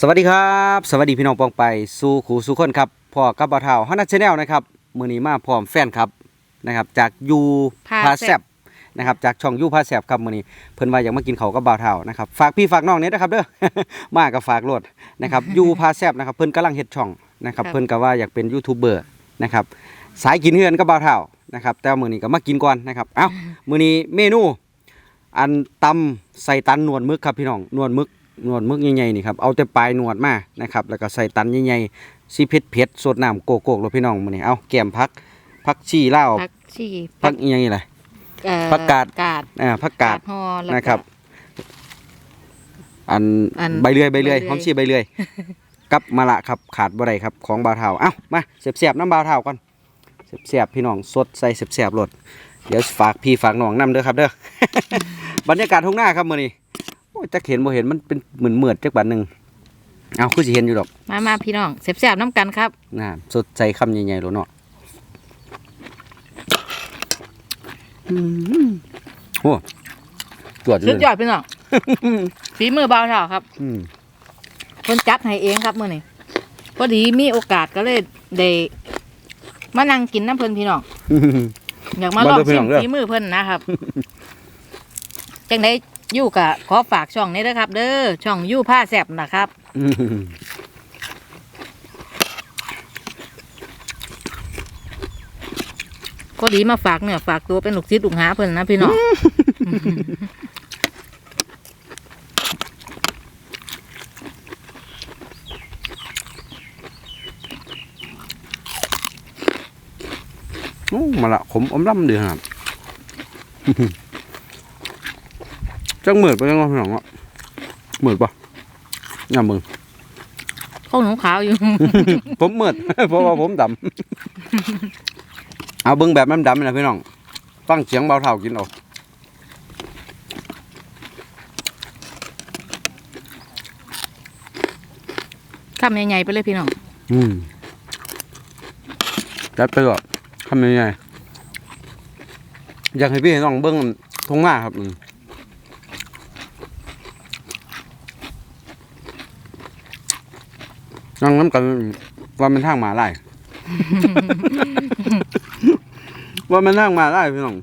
สวัสดีครับ สวัสดีพี่น้องปองไปสู่ขู่สู่คนครับพ่อกับบ่าวเฒ่าฮันนัชแนลนะครับมื้อนี้มาพร้อมแฟนครับนะครับ จากยูพาพาแซ่แซบบนะครับจากช่องยูพาแซบครับมื้อนี้เพิ่นว่าอยากมากินข้าวกับบ่าวเฒ่านะครับฝากพี่ฝากน้องเนี่ยนะครับเด้อ มากับฝากโลดนะครับยูพาแซบนะครับเพิ่นกำลังเฮ็ดช่องนะครับครับ เพิ่นก็ว่าอยากเป็นยูทูบเบอร์นะครับสายกินเฮือนกับบ่าวเฒ่านะครับแต่ว่ามื้อนี้ก็มากินก่อนนะครับเอ้ามื้อนี้เมนู อันตำใส่ตันหนวดมึกครับพี่น้องหนวดมึก หนวดมึกใหญ่ๆนี่ครับเอาแต่ปลายหนวดมานะครับแล้วก็ใส่ตันใหญ่ๆซีเผ็ดเผ็ดๆสดน้ำโกโก้เลยพี่น้องมื้อนี้เอาแกมพักพักชีเล่าวผักชีพักอีหยังนี่แหละเอ่อผักกาดกาดอ่าพักกาดห่อแล้วก็นะครับ อันอันใบเลื่อยใบเลื่อยใบเลื่อยหอมชีใบเลื่อยกับมะละครับขาดบ่ได้ครับของบ่าวเฒ่าเอ้ามาเสียบๆน้ำบ่าวเฒ่าก่อนเสียบๆพี่น้องสดใส่เสียบๆรสเดี๋ยวฝากพี่ฝากน้องนํเด้อครับเด้อบรรยากาศทุ่งหน้าครับมื้อนี้โอ้ย จักเห็นบ่เห็นมันเป็นเหมือนเมือดจักบาดหนึงเอาคือสิเห็นอยู่ดอก มามาพี่น้องแซ่บๆน้ำกันครับน่าสดใจคำใหญ่ๆโลเนาะอืมโอ้จวดเลสุดยยอดพี่น้องฝีมือเบาเท่าครับอืมคนจัดให้เองครับมื้อนี้พอดีมีโอกาสก็เลยได้มานั่งกินน้ำเพิ่นพี่น้องอยากมาลองมาเด้อพี่ชิน้มองเด้อฝีมือเพิ่นนะครับจังไดอ ยู่กะขอฝากช่องนี้ด้วยครับ เด้อช่องยู่ผ้าแซ่บนะครับอืมพอดีมาฝากเนี่ยฝากตัวเป็นลูกศิษย์ลูกหาเพิ่นนะพี่น้องโอ้มาละขมอมล่ำดีครับ จังเหมือดไปจังว่าพี่น้องอะเหมือดปะย่ามึง ข้าวหนูขาวอยู่ ผมเหมือดเพราะว่าผมดำ เอาเบิ้งแบบมันดำนี่นะพี่น้อง ฟังเสียงเบาเท่ากินเอาคำใหญ่ๆไปเลยพี่น้อง อืมจัดไปก่อนทำยังไงอยากให้พี่น้องเบิ้งทงหน้าครับอืม นั่งน้ำกันว่ามันทางหมาไล่ ว่ามันทางหมาไล่พี่น้อง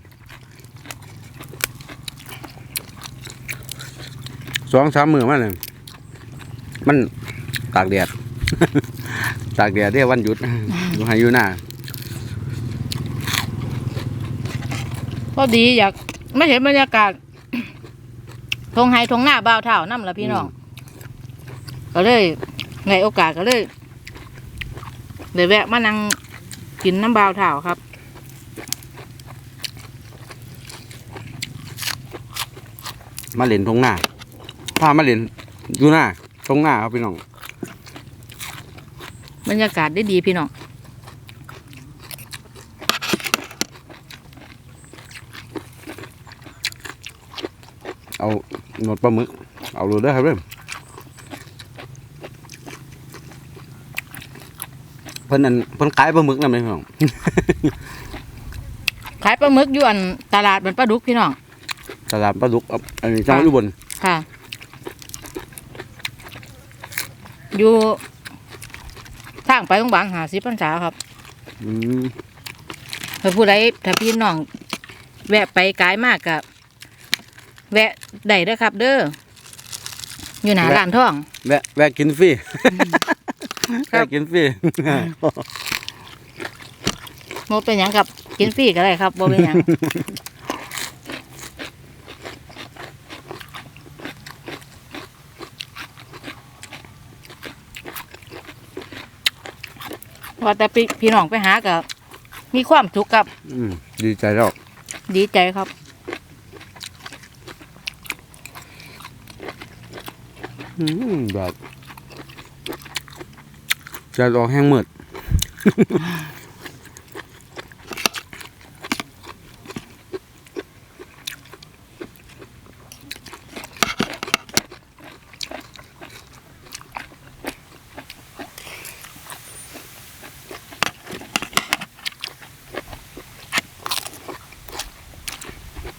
สองสามมือมาเลยมันตากแดด ตากแดดเรียกวันหยุดอยู่ให้อยู่หน้าพอดีอยากไม่เห็นบรรยากาศทงไฮทงหน้าบ่าวเท่านั่นละพี่น้อง ก็เลย ในโอกาสก็เลยเดี๋ยวแวะมานั่งกินน้ำบ่าวเท่าครับมาเล่นทงหน้าพามาเล่นอยู่หน้าทงหน้าครับพี่น้องบรรยากาศได้ดีพี่น้องเอาหนวดปลาหมึก เอาเลยเด้อครับเด้อ เพิ่นนั่นเพิ่นขายปลาหมึกนำเลยพี่น้อง ขายปลาหมึกอยู่อันตลาดบันปลาดุกพี่น้อง ตลาดปลาดุกครับอันนี้จังหวัดอุบลค่ะ อยู่ทางไปโรงพยาบาลหาสิปัญษาครับอืมถ้าผู้ใดถ้าพี่น้อง แวะไปไกลมากกับแวะได้เด้อครับ เด้ออยู่หนาร้านท่อง แวะแวะกินฟรี ครับแวะกินฟรีโมเป็นหยังกับ กินฟรีก็ได้ครับโมเป็นหยัง ว่าแต่พี่พี่น้องไปหากับมีความสุขกับ อืมดีใจแล้วดีใจครับ อืมแบบ จะรอแห้งมืด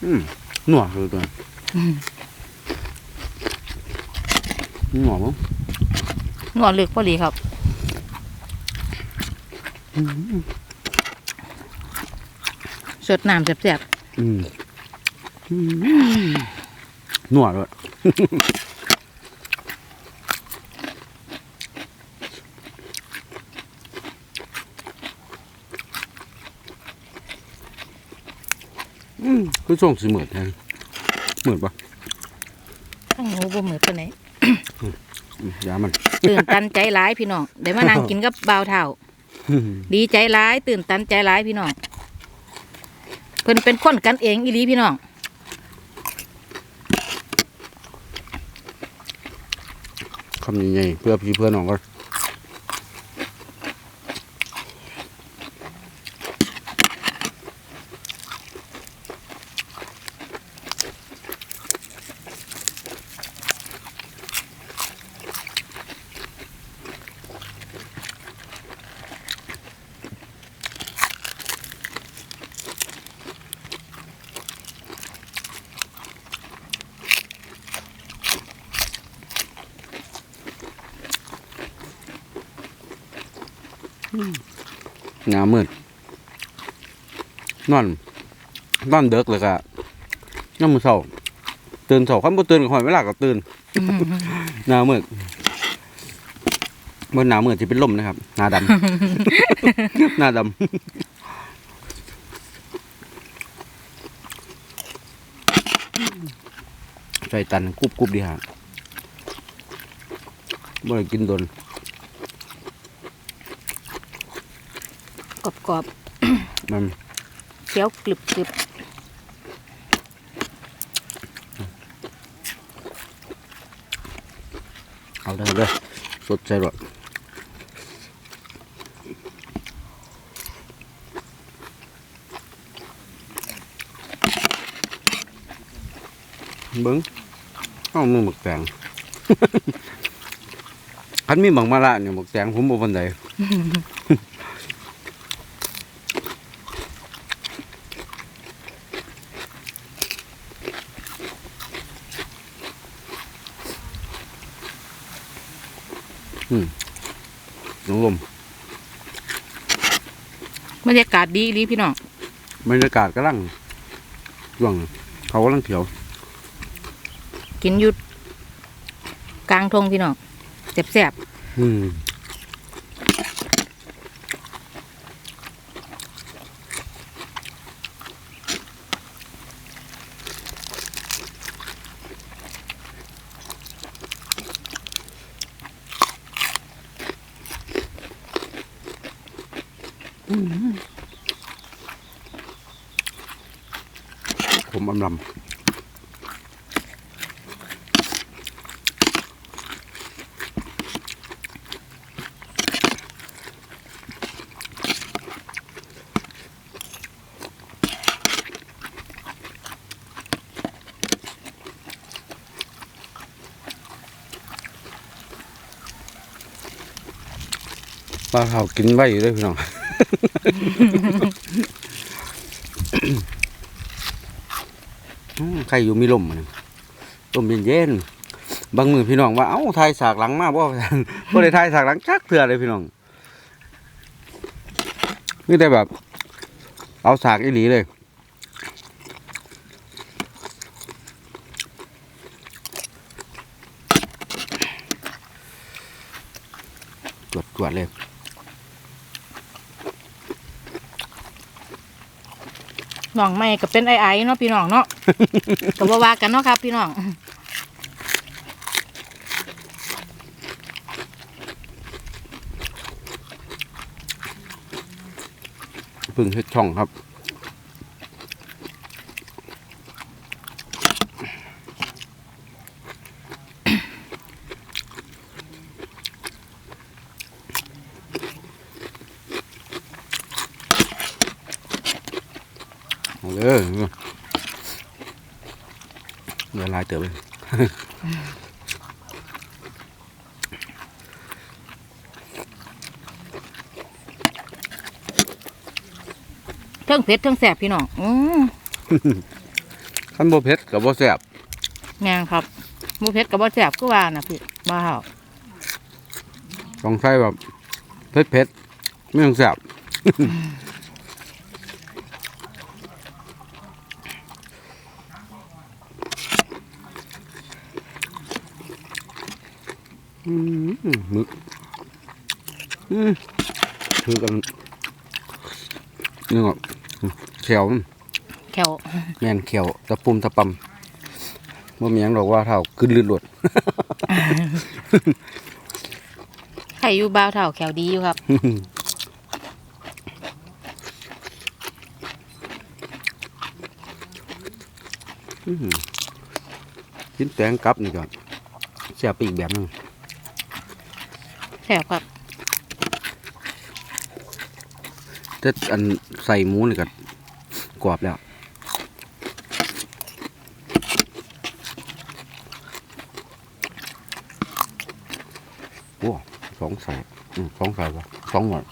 อืมหนัวคือตัวหนัวมั้งนวดลึกพอดีครับ สดน้ำแซ่บอืมอืมนวดด้วย อืมคือส่งสิเหมือนแทนเหมือนปะๆทั้งหมูบ่เหมือนตัวไหนอืมยามัน ตื่นตันใจร้ายพี่น้องได้มานั่งกินกับบ่าวเท่า ดีใจร้ายตื่นตันใจร้ายพี่น้องเพิ่นเป็นคนกันเองอีลีพี่น้องคำยังไงเพื่อพี่เพื่อนน้องก็ หนามืดนอนนอนเด็กเลยก็ย่ำมือเศร้าตื่นเศร้าขั้นบ่ตื่นก็หอยเวลาก็ตื่นหนามืดบนหนามืดจะเป็นลมนะครับ หนาดำหนาดำใส่ตันกรุบกรุบดีฮะบ่ได้กินโดน กรอบมันๆเคี้ยวกรึบกรึบเอาได้เลยสดใจหรอเบิ้งเอามือหมึกแตงคันมีบังมาละเนี่ยหมึกแตงผมบ่ปันใด น้องลมบรรยากาศดีอีหลีพี่น้องบรรยากาศกำลังช่วงเขากำลังเขียว กินอยุดกลางทงพี่น้องแซ่บอืม ผมอำลำปลาเผากินไว้อยู่ด้วยพี่น้อง ใครอยู่มีลมมันลมเย็นๆบางมือพี่น้องว่าเอ้าทายสากหลังมาบ่บ่ได้ทายสากหลังจักเถื่อเลยพี่น้องนี่แต่แบบ เอาสากอีหลีเลยตรวจตรวจเลย น้องไม่ก็เป็นไอไอเนาะพี่น้องเนาะก็บ่ว่ากันเนาะครับ พี่น้องเพึ่งเฮ็ดช่องครับ เอาเลย เดี๋ยวเติบเทิงเผ็ดเทิงแซ่บพี่น้องอืมขั้นโบเพ็ดกับโบแสบแมงครับหมูเผ็ดกับโบแซ่บก็ว่านะพี่บ่าวต้องใช้แบบเผ็ดเผ็ดไม่ต้องแสบ มมึกอืมคือกันนึกออกเขียวมันแขวแม่นเขียวตะปุ่มตะปำบ่มีหยังดอกว่าเท่าขึ้นลื่นหลดไข่อยู่บ่าวเท่าแขวดีอยู่ครับกินแตงกลับนี่ก่อนแซ่บไปอีกแบบหนึง แสบครับแต่อันใส่หมูนี่ก็กรอบแล้วโอ้สองใส่อืมสองใส่ปะสองหมด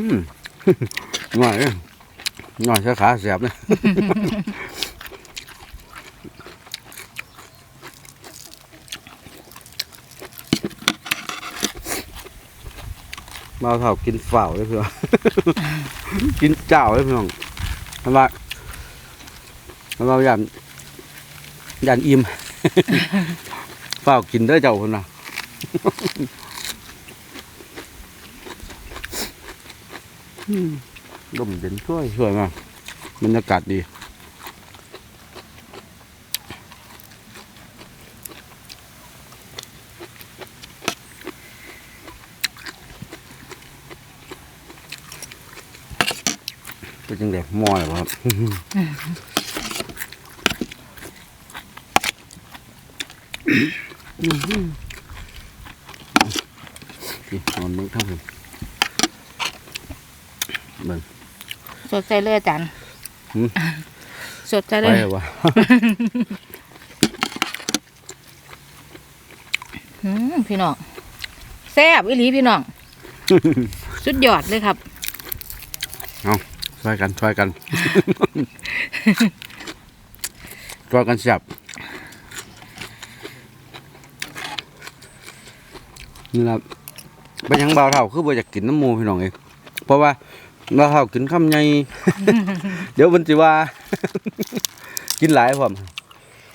อื มง่ายเลยง่ายสาขาเสียบเลยมาเท่ากินฝ่าเลยเพื่อนกินเจ้าเลยเพื่อนทำไมทำไมยันยันอิ่มฝ่ากินเด้เจ้าคนน่ะ ลมเย็นช่วยช่วยมากบรรยากาศดีเป็นจังเด็กมอเลยวะครับนี่นอนมึงทั้งคืนเบิ่งสดใจเลยอาจารย์หืมสดใจไปเลยเลย วะอืมพี่น้องแซ่บอีหลีพี่น้อง สุดยอดเลยครับช่วยกันช่วยกัน ช่วยกันเสียบนี่ละไปยังเบาวเท่าคือบ่อยากกินน้ำหมูพี่น้องเองเพราะว่า เบาวเท่ากินคำใหญ่เดี๋ยวมันสิว่า กินหลายพร้อม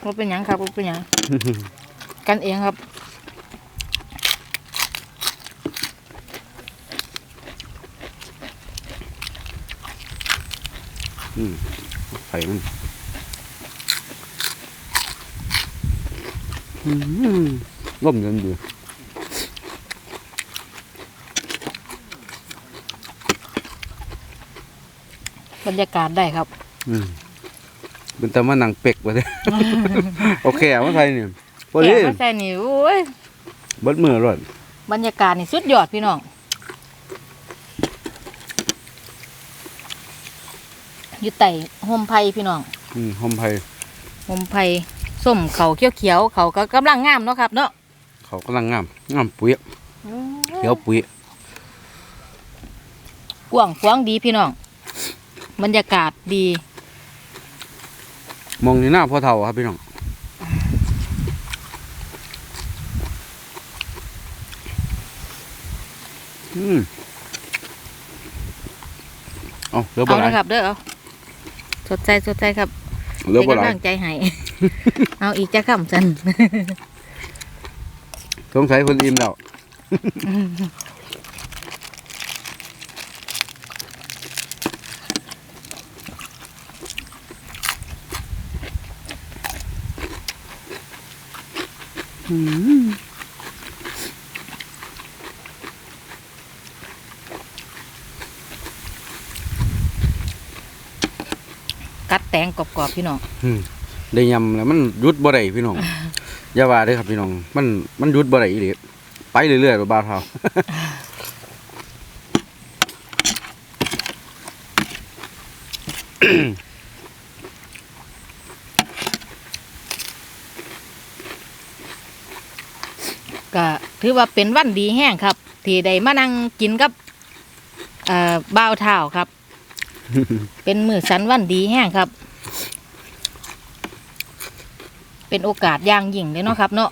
ว่าเป็นหยังครับว่าเป็นหยังกันเองครับไข่มันร่มเย็นดี บรรยากาศได้ครับ อืมเป็นแต่มานั่งเป็กไปเลย โอเคเอามาใส่นี่พอแกดีงมาใส่นี่โอ้ยเบิดมือรอดบรรยากาศนี่สุดยอดพี่น้องอยู่ไต่โฮมไผ่พี่น้องอืมหอมไผ่โฮมไผ่ส้มเขาเขียวเขียวๆเขาก็กำลังงามเนาะครับ เนาะเขากำลังงามงามปุ๋ยเขียวปุ๋ยกว้างขวางดีพี่น้อง บรรยากาศดี มองในหน้าพ่อเฒ่าครับพี่น้องอืมเอาเหลือบ่เอาหลายนะครับเด้อเอาสดใจสดใจครับเหลือบ่เป็นหลายกำลังใจให้ เอาอีกจะคำจัน สงสัยคนอิ่มแล้ว กัดแตงกรอบๆพี่น้องอืมได้ยำแล้วมันหยุดบ่ได้พี่น้องอย่าว่าเด้อครับพี่น้อง มันมันหยุดบ่ได้อีหลีไปเรื่อยๆบ่บ่าวเท่า ก็ ถือว่าเป็นวันดีแห้งครับที่ได้มานั่งกินกับเอ่อบ่าวเท้าครับ เป็นมือสันวันดีแห้งครับ เป็นโอกาสอย่างยิ่งเลยเนาะครับ เนาะ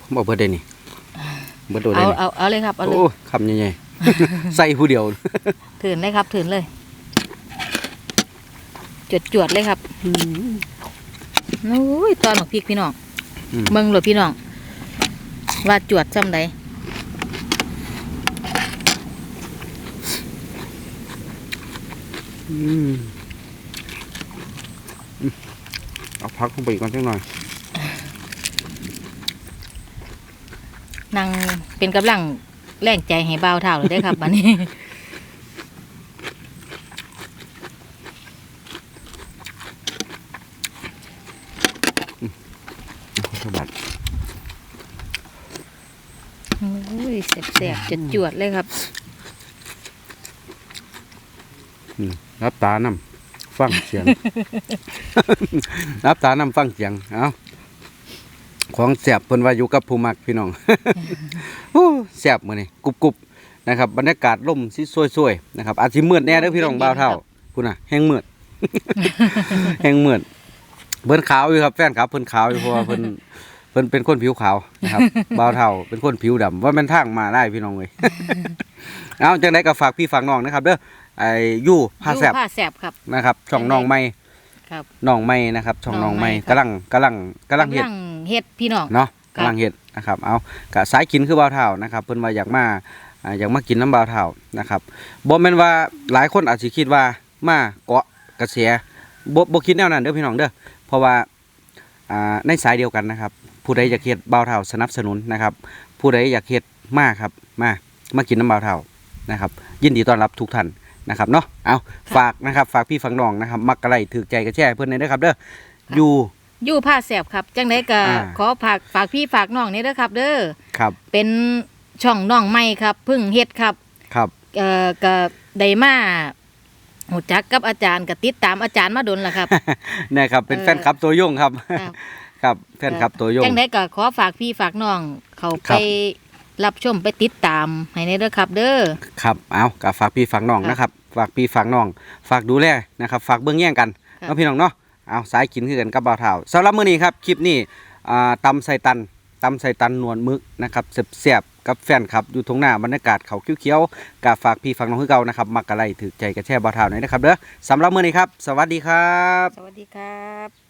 ผมบอกเบิดได้นี่เบิดโดดได้เอานี่เอาเอาเลยครับเอาเลย โอ้คำใหญ่ๆ ใส่ผู้เดียว ถืนเลยครับถืนเลยจวดจวดๆเลยครับโอ้ยตอนของพริกพี่น้องอืม เมืองหลดพี่น้อง ว่าจวดจำไดอืมอืมเอาพักลงไปอีกก่อนสักหน่อยนั่งเป็นกำลังแรงใจให้บ่าวเท่าเลยได้อครับบันนี้ สะบัด โอ้ย แสบๆจวดจวดๆเลยครับอืมรับตานำฟังเสียง รับตานำฟังเสียง เอาของแสบเพิ่นว่าอยู่กับผู้มักพี่น้องโอ้แสบมื้อนี้กรุบๆนะครับบรรยากาศลมสิสวยๆนะครับอาจสิมืดแน่เด้อพี่น้องบ่าวเท่าพุ่นน่ะแห้งมืดแห้งมืดเพิ่นขาวอยู่ครับแฟนครับเพิ่นขาวอยู่เพราะว่าเพิ่นเพิ่นเป็นคนผิวขาวนะครับ บ่าวเท่าเป็นคนผิวดำว่าแม่นทางมาได้พี่น้องเว้ยเอาจังได๋ก็ฝากพี่ฝากน้องนะครับเด้อไอ้ยู่ผ้าแสบผ้าแสบครับ นะครับ ช่องน้องใหม่ครับน้องใหม่นะครับ ช่องน้องใหม่น้องใหม่ครับกำลังกำลังกำลังเฮ็ดเฮ็ดพี่น้องเนาะครับกำลังเฮ็ดนะครับ เอากะสายกินคือบ่าวเท่านะครับ เพิ่นว่าอยากมาอ่าอยากมากินน้ำบ่าวเท่านะครับบ่แม่นว่าหลายคนอาจสิคิดว่ามาเกาะกระแสบ่บ่คิดแนวนั้นเด้อพี่น้องเด้อเพราะว่าอ่าในสายเดียวกันนะครับ ผู้ใดอยากเฮ็ดบ่าวเท่าสนับสนุนนะครับ ผู้ใดอยากเฮ็ดมาครับมามากินน้ำบ่าวเท่านะครับ ยินดีต้อนรับทุกท่านนะครับเนาะเอาฝากนะครับฝากพี่ฝากน้องนะครับ มักกะไลถือใจกระแช่เพิ่นได้เด้อครับเด้ออยู่ยู่ผ้าแสบครับ จังไดก็อ่าขอฝากฝากพี่ฝากน้องนี่เด้อครับ เด้อครับ เป็นช่องน้องใหม่ครับเพึ่งเฮ็ดครับครับเอ่อก็ได้มาหูจักกับอาจารย์ก็ติดตามอาจารย์มาดนล่ะครับนะครับเป็นเออแฟนคลับตัวยงครับ ครับครับแฟนคลับตัวยง จังไดก็ขอฝากพี่ฝากน้อง เขาครัไปบรับชมไปติดตามให้ในเด้อครับเด้อ ครับเอากับฝากพี่ฝากน้องครับนะครับ ฝากพี่ฝากน้อง ฝากดูแลนะครับ ฝากเบื้องแย่งกันครับเนาะพี่น้องเนาะเอาสายกินคือกันกับบ่าวเท่าสำหรับมื้อนี้ครับคลิปนี้อ่าตำใส่ตันตำใส่ตันนวลมึกนะครับเสียบๆกับแฟนครับอยู่ตรงหน้าบรรยากาศเขาเขียวๆกับฝากพี่ฝากน้องคือเก่านะครับมักกะไลถือใจกระแช่บ่าวเท่าหน่อยนะครับเด้อสำหรับมื้อนี้ครับ สวัสดีครับ สวัสดีครับ